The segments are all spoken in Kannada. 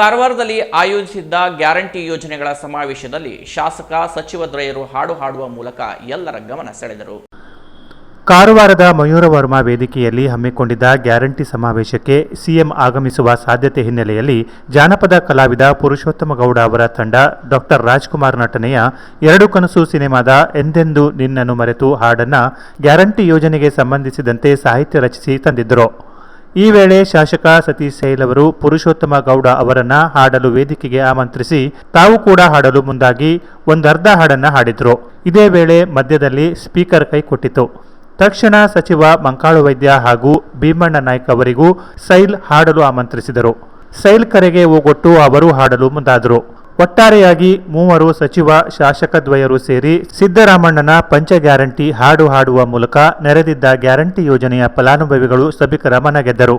ಕಾರವಾರದಲ್ಲಿ ಆಯೋಜಿಸಿದ್ದ ಗ್ಯಾರಂಟಿ ಯೋಜನೆಗಳ ಸಮಾವೇಶದಲ್ಲಿ ಶಾಸಕ ಸಚಿವದ್ರಯರು ಹಾಡು ಹಾಡುವ ಮೂಲಕ ಎಲ್ಲರ ಗಮನ ಸೆಳೆದರು. ಕಾರವಾರದ ಮಯೂರ ವರ್ಮಾ ವೇದಿಕೆಯಲ್ಲಿ ಹಮ್ಮಿಕೊಂಡಿದ್ದ ಗ್ಯಾರಂಟಿ ಸಮಾವೇಶಕ್ಕೆ ಸಿಎಂ ಆಗಮಿಸುವ ಸಾಧ್ಯತೆ ಹಿನ್ನೆಲೆಯಲ್ಲಿ ಜಾನಪದ ಕಲಾವಿದ ಪುರುಷೋತ್ತಮ ಗೌಡ ಅವರ ತಂಡ ಡಾಕ್ಟರ್ ರಾಜ್ಕುಮಾರ್ ನಟನೆಯ ಎರಡು ಕನಸು ಸಿನಿಮಾದ ಎಂದೆಂದು ನಿನ್ನನ್ನು ಮರೆತು ಹಾಡನ್ನ ಗ್ಯಾರಂಟಿ ಯೋಜನೆಗೆ ಸಂಬಂಧಿಸಿದಂತೆ ಸಾಹಿತ್ಯ ರಚಿಸಿ ತಂದಿದ್ದರು. ಈ ವೇಳೆ ಶಾಸಕ ಸತೀಶ್ ಸೈಲ್ ಅವರು ಪುರುಷೋತ್ತಮ ಗೌಡ ಅವರನ್ನ ಹಾಡಲು ವೇದಿಕೆಗೆ ಆಮಂತ್ರಿಸಿ, ತಾವು ಕೂಡ ಹಾಡಲು ಮುಂದಾಗಿ ಒಂದರ್ಧ ಹಾಡನ್ನ ಹಾಡಿದ್ರು. ಇದೇ ವೇಳೆ ಮಧ್ಯದಲ್ಲಿ ಸ್ಪೀಕರ್ ಕೈ ಕೊಟ್ಟಿತು. ತಕ್ಷಣ ಸಚಿವ ಮಂಕಾಳು ವೈದ್ಯ ಹಾಗೂ ಭೀಮಣ್ಣ ನಾಯ್ಕ ಅವರಿಗೂ ಸೈಲ್ ಹಾಡಲು ಆಮಂತ್ರಿಸಿದರು. ಸೈಲ್ ಕರೆಗೆ ಓಗೊಟ್ಟು ಅವರು ಹಾಡಲು ಮುಂದಾದರು. ಒಟ್ಟಾರೆಯಾಗಿ ಮೂವರು ಸಚಿವ, ಶಾಸಕದ್ವಯರು ಸೇರಿ ಸಿದ್ದರಾಮಣ್ಣನ ಪಂಚ ಗ್ಯಾರಂಟಿ ಹಾಡು ಹಾಡುವ ಮೂಲಕ ನೆರೆದಿದ್ದ ಗ್ಯಾರಂಟಿ ಯೋಜನೆಯ ಫಲಾನುಭವಿಗಳು ಸಭಿಕರ ಮನ ಗೆದ್ದರು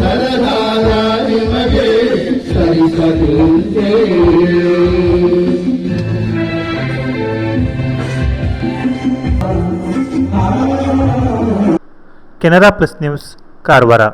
సరదారాయమగే సరిసతుంటే కెనరా ప్లస్ న్యూస్ కార్వరా.